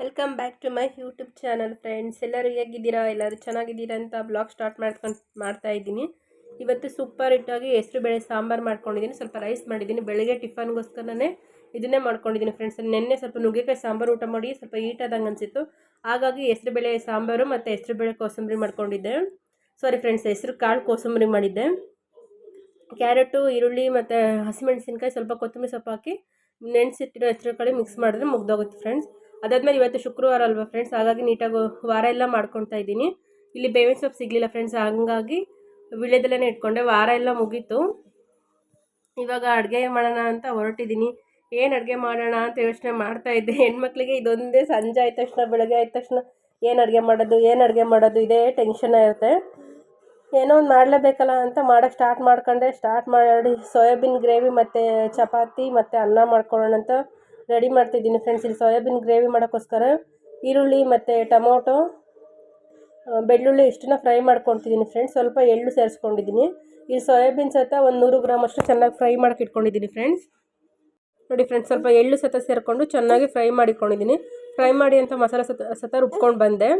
Welcome back to my YouTube channel friends ಎಲ್ಲರೂ ಹೇಗಿದ್ದೀರಾ? ಎಲ್ಲರೂ ಚೆನ್ನಾಗಿದ್ದೀರಾ ಅಂತ ಬ್ಲಾಗ್ ಸ್ಟಾರ್ಟ್ ಮಾಡ್ಕೊಂಡು ಮಾಡ್ತಾ ಇದ್ದೀನಿ. ಇವತ್ತು ಸೂಪರ್ ಹಿಟ್ಟಾಗಿ ಹೆಸರು ಬೇಳೆ ಸಾಂಬಾರು ಮಾಡ್ಕೊಂಡಿದ್ದೀನಿ. ಸ್ವಲ್ಪ ರೈಸ್ ಮಾಡಿದ್ದೀನಿ. ಬೆಳಗ್ಗೆ ಟಿಫನ್ಗೋಸ್ಕರನೇ ಇದನ್ನೇ ಮಾಡ್ಕೊಂಡಿದ್ದೀನಿ ಫ್ರೆಂಡ್ಸ್ ನಿನ್ನೆ ಸ್ವಲ್ಪ ನುಗ್ಗೆಕಾಯಿ ಸಾಂಬಾರು ಊಟ ಮಾಡಿ ಸ್ವಲ್ಪ ಈಟಾದಂಗೆ ಅನಿಸಿತ್ತು. ಹಾಗಾಗಿ ಹೆಸರು ಬೇಳೆ ಸಾಂಬಾರು ಮತ್ತು ಹೆಸರು ಬೇಳೆ ಕೋಸಂಬರಿ ಮಾಡ್ಕೊಂಡಿದ್ದೆ. ಸಾರಿ ಫ್ರೆಂಡ್ಸ್ ಹೆಸರು ಕಾಳು ಕೋಸಂಬರಿ ಮಾಡಿದ್ದೆ. ಕ್ಯಾರೆಟು, ಈರುಳ್ಳಿ ಮತ್ತು ಹಸಿಮೆಣಸಿನ್ಕಾಯಿ ಸ್ವಲ್ಪ ಕೊತ್ತಂಬರಿ ಸೊಪ್ಪು ಹಾಕಿ ನೆನೆಸಿಟ್ಟಿರೋ ಹೆಸರು ಕಳೆ ಮಿಕ್ಸ್ ಮಾಡಿದ್ರೆ ಮುಗ್ದೋಗುತ್ತೆ ಫ್ರೆಂಡ್ಸ್ ಅದಾದಮೇಲೆ ಇವತ್ತು ಶುಕ್ರವಾರ ಅಲ್ವಾ ಫ್ರೆಂಡ್ಸ್ ಹಾಗಾಗಿ ನೀಟಾಗಿ ವಾರ ಎಲ್ಲ ಮಾಡ್ಕೊಳ್ತಾ ಇದ್ದೀನಿ. ಇಲ್ಲಿ ಬೇವಿನ ಸೊಪ್ಪು ಸಿಗಲಿಲ್ಲ ಫ್ರೆಂಡ್ಸ್ ಹಂಗಾಗಿ ವಿಳ್ಯದಲ್ಲೇ ಇಟ್ಕೊಂಡೆ. ವಾರ ಎಲ್ಲ ಮುಗೀತು. ಇವಾಗ ಅಡುಗೆ ಮಾಡೋಣ ಅಂತ ಹೊರಟಿದ್ದೀನಿ. ಏನು ಅಡುಗೆ ಮಾಡೋಣ ಅಂತ ಯೋಚನೆ ಮಾಡ್ತಾ ಇದ್ದೆ. ಹೆಣ್ಮಕ್ಳಿಗೆ ಇದೊಂದೇ ಸಂಜೆ ಆದ ತಕ್ಷಣ, ಬೆಳಗ್ಗೆ ಆದ ತಕ್ಷಣ ಏನು ಅಡುಗೆ ಮಾಡೋದು, ಏನು ಅಡುಗೆ ಮಾಡೋದು, ಇದೇ ಟೆನ್ಷನ್ ಇರುತ್ತೆ. ಏನೋ ಒಂದು ಮಾಡಲೇಬೇಕಲ್ಲ ಅಂತ ಮಾಡೋಕ್ಕೆ ಸ್ಟಾರ್ಟ್ ಮಾಡ್ಕೊಂಡೆ. ಸ್ಟಾರ್ಟ್ ಮಾಡಿ ಸೋಯಾಬೀನ್ ಗ್ರೇವಿ ಮತ್ತು ಚಪಾತಿ ಮತ್ತು ಅನ್ನ ಮಾಡ್ಕೊಳ್ಳೋಣ ಅಂತ ರೆಡಿ ಮಾಡ್ತಿದ್ದೀನಿ ಫ್ರೆಂಡ್ಸ್ ಇಲ್ಲಿ ಸೋಯಾಬೀನ್ ಗ್ರೇವಿ ಮಾಡೋಕ್ಕೋಸ್ಕರ. ಈರುಳ್ಳಿ ಮತ್ತು ಟೊಮೊಟೊ ಬೆಳ್ಳುಳ್ಳಿ ಇಷ್ಟನ್ನ ಫ್ರೈ ಮಾಡ್ಕೊತಿದ್ದೀನಿ ಫ್ರೆಂಡ್ಸ್ ಸ್ವಲ್ಪ ಎಳ್ಳು ಸೇರಿಸ್ಕೊಂಡಿದ್ದೀನಿ. ಈ ಸೋಯಾಬೀನ್ ಸತ ಒಂದು ನೂರು ಗ್ರಾಮ್ ಅಷ್ಟು ಚೆನ್ನಾಗಿ ಫ್ರೈ ಮಾಡೋಕೆ ಇಟ್ಕೊಂಡಿದ್ದೀನಿ ಫ್ರೆಂಡ್ಸ್ ನೋಡಿ ಫ್ರೆಂಡ್ಸ್ ಸ್ವಲ್ಪ ಎಳ್ಳು ಸತ ಸೇರಿಕೊಂಡು ಚೆನ್ನಾಗಿ ಫ್ರೈ ಮಾಡಿಕೊಂಡಿದ್ದೀನಿ ಫ್ರೈ ಮಾಡಿ ಅಂತ ಮಸಾಲೆ ಸತ ಸತ ರುಬ್ಕೊಂಡು ಬಂದೆ.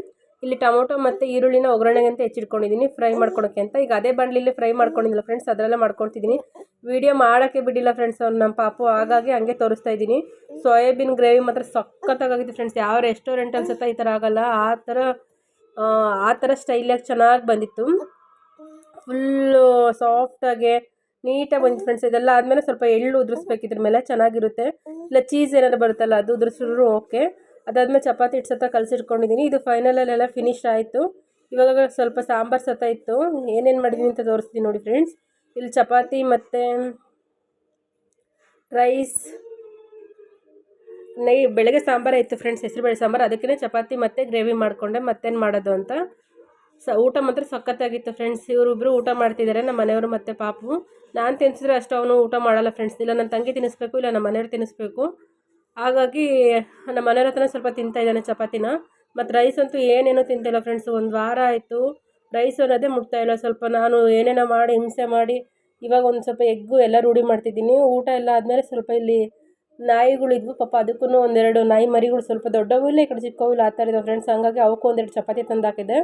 ಇಲ್ಲಿ ಟೊಮೊಟೊ ಮತ್ತು ಈರುಳ್ಳಿನ ಒಗ್ಗರಣೆಗೆ ಅಂತ ಹೆಚ್ಚಿಟ್ಕೊಂಡಿದ್ದೀನಿ ಫ್ರೈ ಮಾಡ್ಕೊಳಕ್ಕೆ ಅಂತ. ಈಗ ಅದೇ ಬಂಡ್ಲಿಲ್ಲಿ ಫ್ರೈ ಮಾಡ್ಕೊಂಡಿದ್ದಿಲ್ಲ ಫ್ರೆಂಡ್ಸ್ ಅದರಲ್ಲೇ ಮಾಡ್ಕೊಳ್ತಿದ್ದೀನಿ. ವೀಡಿಯೋ ಮಾಡೋಕ್ಕೆ ಬಿಡಿಲ್ಲ ಫ್ರೆಂಡ್ಸ್ ಅವ್ರು ನಮ್ಮ ಪಾಪು. ಹಾಗಾಗಿ ಹಂಗೆ ತೋರಿಸ್ತಾ ಇದ್ದೀನಿ. ಸೋಯಾಬೀನ್ ಗ್ರೇವಿ ಮಾತ್ರ ಸಖತ್ತಾಗಿತ್ತು ಫ್ರೆಂಡ್ಸ್ ಯಾವ ರೆಸ್ಟೋರೆಂಟ್ ಅನ್ಸುತ್ತಾ ಈ ಥರ ಆಗೋಲ್ಲ. ಆ ಥರ ಆ ಥರ ಸ್ಟೈಲಾಗಿ ಚೆನ್ನಾಗಿ ಬಂದಿತ್ತು. ಫುಲ್ಲು ಸಾಫ್ಟಾಗೆ ನೀಟಾಗಿ ಬಂದಿತ್ತು ಫ್ರೆಂಡ್ಸ್ ಇದೆಲ್ಲ ಆದಮೇಲೆ ಸ್ವಲ್ಪ ಎಳ್ಳು ಉದುರಿಸ್ಬೇಕು ಇದ್ರ ಮೇಲೆ ಚೆನ್ನಾಗಿರುತ್ತೆ. ಇಲ್ಲ ಚೀಸ್ ಏನಾದ್ರು ಬರುತ್ತಲ್ಲ, ಅದು ಉದುರಿಸಿದ್ರು ಓಕೆ ಅದಾದಮೇಲೆ ಚಪಾತಿ ಹಿಟ್ಟು ಸತ ಕಲಸಿಟ್ಕೊಂಡಿದ್ದೀನಿ ಇದು ಫೈನಲಲ್ಲೆಲ್ಲ ಫಿನಿಶ್ ಆಯಿತು. ಇವಾಗ ಸ್ವಲ್ಪ ಸಾಂಬಾರು ಸತ ಇತ್ತು. ಏನೇನು ಮಾಡಿದ್ದೀನಿ ಅಂತ ತೋರಿಸ್ತೀನಿ ನೋಡಿ ಫ್ರೆಂಡ್ಸ್ ಇಲ್ಲಿ ಚಪಾತಿ ಮತ್ತು ರೈಸ್ ನೈ ಬೆಳಗ್ಗೆ ಸಾಂಬಾರು ಇತ್ತು ಫ್ರೆಂಡ್ಸ್ ಹೆಸರುಬೇಳೆ ಸಾಂಬಾರು. ಅದಕ್ಕೇ ಚಪಾತಿ ಮತ್ತು ಗ್ರೇವಿ ಮಾಡಿಕೊಂಡೆ. ಮತ್ತೇನು ಮಾಡೋದು ಅಂತ. ಸ, ಊಟ ಮಾತ್ರ ಸಖತ್ತಾಗಿತ್ತು ಫ್ರೆಂಡ್ಸ್ ಇವರಿಬ್ಬರು ಊಟ ಮಾಡ್ತಿದ್ದಾರೆ ನಮ್ಮ ಮನೆಯವರು ಮತ್ತು ಪಾಪು. ನಾನು ತಿನ್ಸಿದ್ರೆ ಅಷ್ಟು ಅವನು ಊಟ ಮಾಡಲ್ಲ ಫ್ರೆಂಡ್ಸ್ ಇಲ್ಲ ನನ್ನ ತಂಗಿ ತಿನ್ನಿಸ್ಬೇಕು, ಇಲ್ಲ ನಮ್ಮ ಮನೆಯವ್ರು ತಿನ್ನಿಸ್ಬೇಕು. ಹಾಗಾಗಿ ನಮ್ಮ ಮನೆಯವ್ರ ಸ್ವಲ್ಪ ತಿಂತಾ ಇದ್ದಾನೆ ಚಪಾತಿನ. ಮತ್ತು ರೈಸ್ ಅಂತೂ ಏನೇನೋ ತಿಂತಿಲ್ಲ ಫ್ರೆಂಡ್ಸ್ ಒಂದು ವಾರ ಆಯಿತು. ರೈಸ್ ಅನ್ನೋದೇ ಮುಟ್ತಾಯಿಲ್ಲ ಸ್ವಲ್ಪ ನಾನು ಏನೇನೋ ಮಾಡಿ ಹಿಂಸೆ ಮಾಡಿ ಇವಾಗ ಒಂದು ಸ್ವಲ್ಪ ಎಗ್ಗು ಎಲ್ಲ ರೂಢಿ ಮಾಡ್ತಿದ್ದೀನಿ. ಊಟ ಎಲ್ಲ ಆದಮೇಲೆ ಸ್ವಲ್ಪ ಇಲ್ಲಿ ನಾಯಿಗಳಿದ್ವು ಪಾಪ ಅದಕ್ಕೂ ಒಂದೆರಡು ನಾಯಿ ಮರಿಗಳು ಸ್ವಲ್ಪ ದೊಡ್ಡವು ಇಲ್ಲ, ಈ ಕಡೆ ಚಿಕ್ಕವು ಇಲ್ಲ ಆ ಥರ ಇದಾವೆ ಫ್ರೆಂಡ್ಸ್ ಹಂಗಾಗಿ ಅವಕ್ಕೂ ಒಂದೆರಡು ಚಪಾತಿ ತಂದಾಕಿದೆ.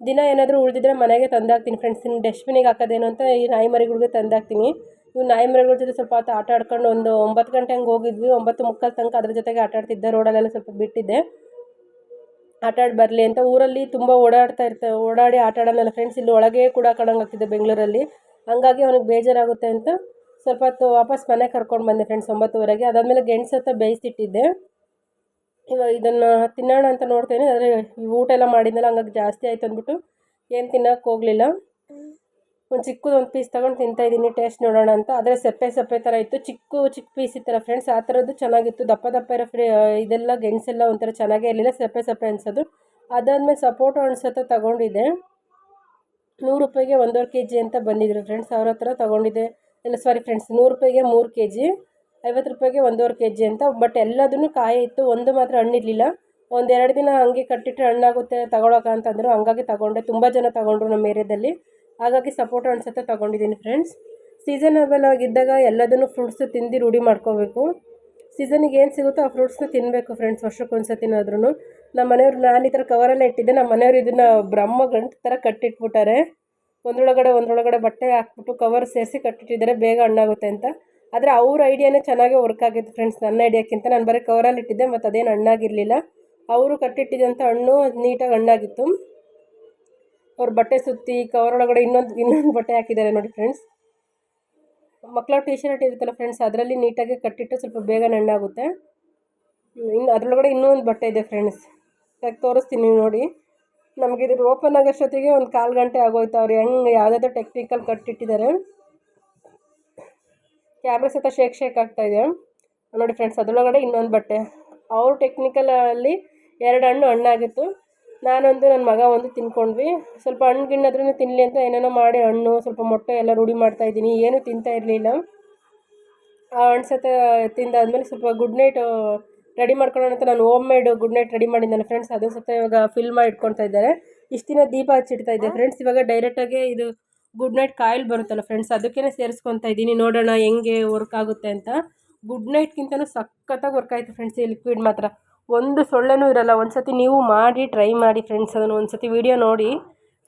ದಿನ ಏನಾದರೂ ಉಳಿದಿದ್ರೆ ಮನೆಗೆ ತಂದಾಕ್ತೀನಿ ಫ್ರೆಂಡ್ಸ್ ಇನ್ನು ಡಸ್ಟ್ಬಿನಿಗೆ ಹಾಕೋದೇನು ಅಂತ ಈ ನಾಯಿ ಮರಿಗಳಿಗೆ ತಂದಾಕ್ತೀನಿ. ಇವು ನಾಯಿ ಮರಗಳ ಜೊತೆ ಸ್ವಲ್ಪ ಹೊತ್ತು ಆಟ ಆಡ್ಕೊಂಡು ಒಂದು ಒಂಬತ್ತು ಗಂಟೆ ಹಂಗೆ ಹೋಗಿದ್ವಿ. ಒಂಬತ್ತು ಮುಕ್ಕಾಲು ತನಕ ಅದ್ರ ಜೊತೆಗೆ ಆಟ ಆಡ್ತಿದ್ದೆ. ರೋಡಲ್ಲೆಲ್ಲ ಸ್ವಲ್ಪ ಬಿಟ್ಟಿದ್ದೆ. ಆಟ ಆಡಿ ಬರಲಿ ಅಂತ ಊರಲ್ಲಿ ತುಂಬ ಓಡಾಡ್ತಾ ಇರ್ತಾರೆ ಓಡಾಡಿ ಆಟ ಆಡೋಣಲ್ಲ ಫ್ರೆಂಡ್ಸ್ ಇಲ್ಲಿ ಒಳಗೆ ಕೂಡ ಆಗ್ತಿದ್ದೆ ಬೆಂಗಳೂರಲ್ಲಿ. ಹಂಗಾಗಿ ಅವನಿಗೆ ಬೇಜಾರಾಗುತ್ತೆ ಅಂತ ಸ್ವಲ್ಪ ಹೊತ್ತು ವಾಪಸ್ ಮನೆಗೆ ಕರ್ಕೊಂಡು ಬಂದೆ ಫ್ರೆಂಡ್ಸ್ ಒಂಬತ್ತುವರೆಗೆ. ಅದಾದಮೇಲೆ ಗೆಣಸು ಹತ್ತ ಬೇಯಿಸಿಟ್ಟಿದ್ದೆ ಇವಾಗ ಇದನ್ನು ತಿನ್ನೋಣ ಅಂತ ನೋಡ್ತೇನೆ. ಆದರೆ ಊಟ ಎಲ್ಲ ಮಾಡಿದ್ನಲ್ಲ, ಹಂಗಾಗಿ ಜಾಸ್ತಿ ಆಯ್ತು ಅಂದ್ಬಿಟ್ಟು ಏನು ತಿನ್ನೋಕೆ ಹೋಗಲಿಲ್ಲ. ಒಂದು ಚಿಕ್ಕದು ಒಂದು ಪೀಸ್ ತೊಗೊಂಡು ತಿಂತಾಯಿದ್ದೀನಿ ಟೇಸ್ಟ್ ನೋಡೋಣ ಅಂತ. ಆದರೆ ಸಪ್ಪೆ ಸಪ್ಪೆ ಥರ ಇತ್ತು. ಚಿಕ್ಕ ಚಿಕ್ಕ ಪೀಸ್ ಇತ್ತಲ್ಲ ಫ್ರೆಂಡ್ಸ್ ಆ ಥರದ್ದು ಚೆನ್ನಾಗಿತ್ತು. ದಪ್ಪ ದಪ್ಪ ಇರೋ ಫ್ರೀ ಇದೆಲ್ಲ ಗೆಣಸೆಲ್ಲ ಒಂಥರ ಚೆನ್ನಾಗೇ ಇರಲಿಲ್ಲ, ಸಪ್ಪೆ ಸಪ್ಪೆ ಅನಿಸೋದು. ಅದಾದಮೇಲೆ ಸಪೋಟೊ ಅನ್ಸತ್ತೆ ತೊಗೊಂಡಿದ್ದೆ. ನೂರು ರೂಪಾಯಿಗೆ ಒಂದೂವರೆ ಕೆ ಜಿ ಅಂತ ಬಂದಿದ್ರು ಫ್ರೆಂಡ್ಸ್ ಅವ್ರ ಹತ್ರ ತೊಗೊಂಡಿದ್ದೆ. ಇಲ್ಲ ಸಾರಿ ಫ್ರೆಂಡ್ಸ್ ನೂರು ರೂಪಾಯಿಗೆ ಮೂರು ಕೆ ಜಿ ಐವತ್ತು ರೂಪಾಯಿಗೆ ಒಂದೂವರೆ ಕೆ ಜಿ ಅಂತ. ಬಟ್ ಎಲ್ಲದೂ ಕಾಯಿ ಇತ್ತು, ಒಂದು ಮಾತ್ರ ಹಣ್ಣಿರಲಿಲ್ಲ. ಒಂದೆರಡು ದಿನ ಹಂಗೆ ಕಟ್ಟಿಟ್ಟರೆ ಹಣ್ಣಾಗುತ್ತೆ, ತಗೊಳಕ ಅಂತಂದರು. ಹಂಗಾಗಿ ತಗೊಂಡೆ. ತುಂಬ ಜನ ತಗೊಂಡ್ರು ನಮ್ಮ ಏರಿಯಾದಲ್ಲಿ. ಹಾಗಾಗಿ ಸಪೋಟ ಅನ್ಸುತ್ತೆ ತೊಗೊಂಡಿದ್ದೀನಿ ಫ್ರೆಂಡ್ಸ್ ಸೀಸನಬಲ್ ಆಗಿದ್ದಾಗ ಎಲ್ಲದನ್ನು ಫ್ರೂಟ್ಸು ತಿಂದು ರೂಢಿ ಮಾಡ್ಕೋಬೇಕು. ಸೀಸನಿಗೆ ಏನು ಸಿಗುತ್ತೋ ಆ ಫ್ರೂಟ್ಸ್ನ ತಿನ್ನಬೇಕು ಫ್ರೆಂಡ್ಸ್ ವರ್ಷಕ್ಕೊಂದ್ಸತಿನಾದ್ರೂ ಒಂದು ಸತಿನಾದ್ರೂ ನಮ್ಮ ಮನೆಯವ್ರು ನಾನು ಈ ಥರ ಕವರಲ್ಲೇ ಇಟ್ಟಿದ್ದೆ ನಮ್ಮ ಮನೆಯವರು ಇದನ್ನು ಬ್ರಹ್ಮ ಗಂಟು ಥರ ಕಟ್ಟಿಟ್ಬಿಟ್ಟಾರೆ. ಒಂದರೊಳಗಡೆ ಒಂದರೊಳಗಡೆ ಬಟ್ಟೆ ಹಾಕ್ಬಿಟ್ಟು ಕವರ್ ಸೇರಿಸಿ ಕಟ್ಟಿಟ್ಟಿದ್ದಾರೆ, ಬೇಗ ಹಣ್ಣಾಗುತ್ತೆ ಅಂತ. ಆದರೆ ಅವ್ರ ಐಡಿಯಾನೇ ಚೆನ್ನಾಗಿ ವರ್ಕ್ ಆಗಿತ್ತು ಫ್ರೆಂಡ್ಸ್ ನನ್ನ ಐಡಿಯಾಕ್ಕಿಂತ ನಾನು ಬರೀ ಕವರಲ್ಲಿ ಇಟ್ಟಿದ್ದೆ ಮತ್ತು ಅದೇನು ಹಣ್ಣಾಗಿರಲಿಲ್ಲ. ಅವರು ಕಟ್ಟಿಟ್ಟಿದ್ದಂಥ ಹಣ್ಣು ನೀಟಾಗಿ ಹಣ್ಣಾಗಿತ್ತು. ಅವ್ರ ಬಟ್ಟೆ ಸುತ್ತಿ ಕವರ್ ಒಳಗಡೆ ಇನ್ನೊಂದು ಇನ್ನೊಂದು ಬಟ್ಟೆ ಹಾಕಿದ್ದಾರೆ ನೋಡಿ ಫ್ರೆಂಡ್ಸ್ ಮಕ್ಕಳ ಟಿ ಶರ್ಟ್ ಇರುತ್ತಲ್ಲ ಫ್ರೆಂಡ್ಸ್ ಅದರಲ್ಲಿ ನೀಟಾಗಿ ಕಟ್ಟಿಟ್ಟು ಸ್ವಲ್ಪ ಬೇಗ ಹಣ್ಣಾಗುತ್ತೆ ಇನ್ನು ಅದರೊಳಗಡೆ ಇನ್ನೊಂದು ಬಟ್ಟೆ ಇದೆ ಫ್ರೆಂಡ್ಸ್ ಯಾಕೆ ತೋರಿಸ್ತೀನಿ ನೋಡಿ. ನಮಗೆ ಇದು ಓಪನ್ ಆಗೋಷ್ಟೊತ್ತಿಗೆ ಒಂದು ಕಾಲು ಗಂಟೆ ಆಗೋಯ್ತು. ಅವ್ರು ಹೆಂಗೆ ಯಾವುದಾದ್ರು ಟೆಕ್ನಿಕಲ್ ಕಟ್ಟಿಟ್ಟಿದ್ದಾರೆ. ಕ್ಯಾಮ್ರಾ ಸಹಿತ ಶೇಕ್ ಶೇಕ್ ಆಗ್ತಾಯಿದೆ ನೋಡಿ ಫ್ರೆಂಡ್ಸ್ ಅದರೊಳಗಡೆ ಇನ್ನೊಂದು ಬಟ್ಟೆ. ಅವ್ರ ಟೆಕ್ನಿಕಲಲ್ಲಿ ಎರಡು ಹಣ್ಣು ಹಣ್ಣಾಗಿತ್ತು. ನಾನೊಂದು ನನ್ನ ಮಗ ಒಂದು ತಿನ್ಕೊಂಡ್ವಿ. ಸ್ವಲ್ಪ ಹಣ್ಣು ಗಿಣ್ಣಾದ್ರೂ ತಿನ್ನಲಿ ಅಂತ ಏನೇನೋ ಮಾಡಿ ಹಣ್ಣು, ಸ್ವಲ್ಪ ಮೊಟ್ಟೆ ಎಲ್ಲ ರೂಢಿ ಮಾಡ್ತಾಯಿದ್ದೀನಿ ಏನೂ ತಿಂತಾ ಇರಲಿಲ್ಲ. ಆ ಹಣ್ಣು ಸತ ತಿಂದಾದ್ಮೇಲೆ ಸ್ವಲ್ಪ ಗುಡ್ ನೈಟ್ ರೆಡಿ ಮಾಡ್ಕೊಳ್ಳೋಣ ಅಂತ ನಾನು home made Good Knight ready ಮಾಡಿದ್ದೆ ನನ್ನ ಫ್ರೆಂಡ್ಸ್ ಅದನ್ನು ಸತ ಇವಾಗ ಫಿಲ್ ಮಾಡಿ ಇಟ್ಕೊಳ್ತಾ ಇದ್ದಾರೆ. ಇಷ್ಟು ದಿನ ದೀಪ ಹಚ್ಚಿಡ್ತಾ ಇದ್ದೆ. ಫ್ರೆಂಡ್ಸ್ ಇವಾಗ ಡೈರೆಕ್ಟಾಗಿ ಇದು ಗುಡ್ ನೈಟ್ ಕಾಯಿಲ್ ಬರುತ್ತಲ್ಲ ಫ್ರೆಂಡ್ಸ್ ಅದಕ್ಕೇ ಸೇರಿಸ್ಕೊತಾ ಇದ್ದೀನಿ. ನೋಡೋಣ ಹೆಂಗೆ ವರ್ಕ್ ಆಗುತ್ತೆ ಅಂತ. ಗುಡ್ ನೈಟ್ಗಿಂತಲೂ ಸಖತ್ತಾಗಿ ವರ್ಕ್ ಆಯಿತು ಫ್ರೆಂಡ್ಸ್ ಈ ಲಿಕ್ವಿಡ್ ಮಾತ್ರ. ಒಂದು ಸೊಳ್ಳೆನೂ ಇರಲ್ಲ. ಒಂದು ನೀವು ಮಾಡಿ ಟ್ರೈ ಮಾಡಿ ಫ್ರೆಂಡ್ಸ್ ಅದನ್ನು. ಒಂದು ವೀಡಿಯೋ ನೋಡಿ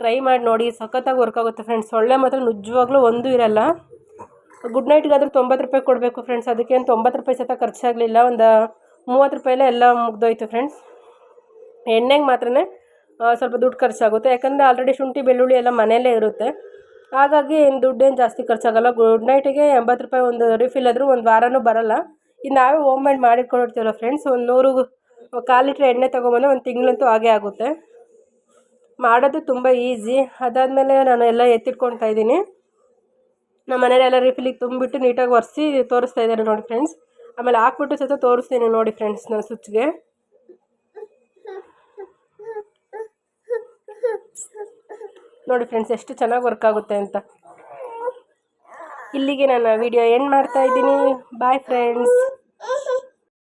ಟ್ರೈ ಮಾಡಿ ನೋಡಿ. ಸಖತ್ತಾಗಿ ವರ್ಕ್ ಆಗುತ್ತೆ ಫ್ರೆಂಡ್ಸ್ ಸೊಳ್ಳೆ ಮಾತ್ರ ನಿಜವಾಗ್ಲೂ ಒಂದೂ ಇರಲ್ಲ. ಗುಡ್ ನೈಟ್ಗಾದರೂ ತೊಂಬತ್ತು ರೂಪಾಯಿ ಕೊಡಬೇಕು ಫ್ರೆಂಡ್ಸ್ ಅದಕ್ಕೇನು ತೊಂಬತ್ತು ರೂಪಾಯಿ ಸತ ಖರ್ಚಾಗಲಿಲ್ಲ. ಒಂದು ಮೂವತ್ತು ರೂಪಾಯಲ್ಲೇ ಎಲ್ಲ ಮುಗ್ದೋಯ್ತು ಫ್ರೆಂಡ್ಸ್ ಎಣ್ಣೆಗೆ ಮಾತ್ರ ಸ್ವಲ್ಪ ದುಡ್ಡು ಖರ್ಚಾಗುತ್ತೆ. ಯಾಕಂದರೆ ಆಲ್ರೆಡಿ ಶುಂಠಿ, ಬೆಳ್ಳುಳ್ಳಿ ಎಲ್ಲ ಮನೆಯಲ್ಲೇ ಇರುತ್ತೆ. ಹಾಗಾಗಿ ಏನು ದುಡ್ಡೇನು ಜಾಸ್ತಿ ಖರ್ಚಾಗಲ್ಲ. ಗುಡ್ ನೈಟಿಗೆ ಎಂಬತ್ತು ರೂಪಾಯಿ ಒಂದು ರಿಫಿಲ್ ಆದರೂ ಒಂದು ವಾರನೂ ಬರಲ್ಲ. ಇದು ನಾವೇ ಹೋಮ್ ಮೇಡ್ ಮಾಡಿಟ್ಕೊಂಡಿರ್ತೀವಲ್ಲ ಫ್ರೆಂಡ್ಸ್ ಒಂದು ನೂರು ಕಾಲು ಲೀಟ್ರ್ ಎಣ್ಣೆ ತೊಗೊಬಂದ್ರೆ ಒಂದು ತಿಂಗಳಂತೂ ಹಾಗೇ ಆಗುತ್ತೆ. ಮಾಡೋದು ತುಂಬ ಈಸಿ. ಅದಾದಮೇಲೆ ನಾನು ಎಲ್ಲ ಎತ್ತಿಟ್ಕೊಳ್ತಾ ಇದ್ದೀನಿ. ನಮ್ಮ ಮನೇಲೆಲ್ಲ ರಿಫಿಲಿಗೆ ತುಂಬಿಟ್ಟು ನೀಟಾಗಿ ಒರೆಸಿ ತೋರಿಸ್ತಾ ಇದ್ದಾರೆ ನೋಡಿ ಫ್ರೆಂಡ್ಸ್ ಆಮೇಲೆ ಹಾಕ್ಬಿಟ್ಟು ಸಹಿತ ತೋರಿಸ್ತೀನಿ ನೋಡಿ ಫ್ರೆಂಡ್ಸ್ ನಾನು ಸ್ವಿಚ್ಗೆ ನೋಡಿ ಫ್ರೆಂಡ್ಸ್ ಎಷ್ಟು ಚೆನ್ನಾಗಿ ವರ್ಕ್ ಆಗುತ್ತೆ ಅಂತ. ಇಲ್ಲಿಗೆ ನಾನು ವಿಡಿಯೋ ಎಂಡ್ ಮಾಡ್ತಾ ಇದ್ದೀನಿ. Bye friends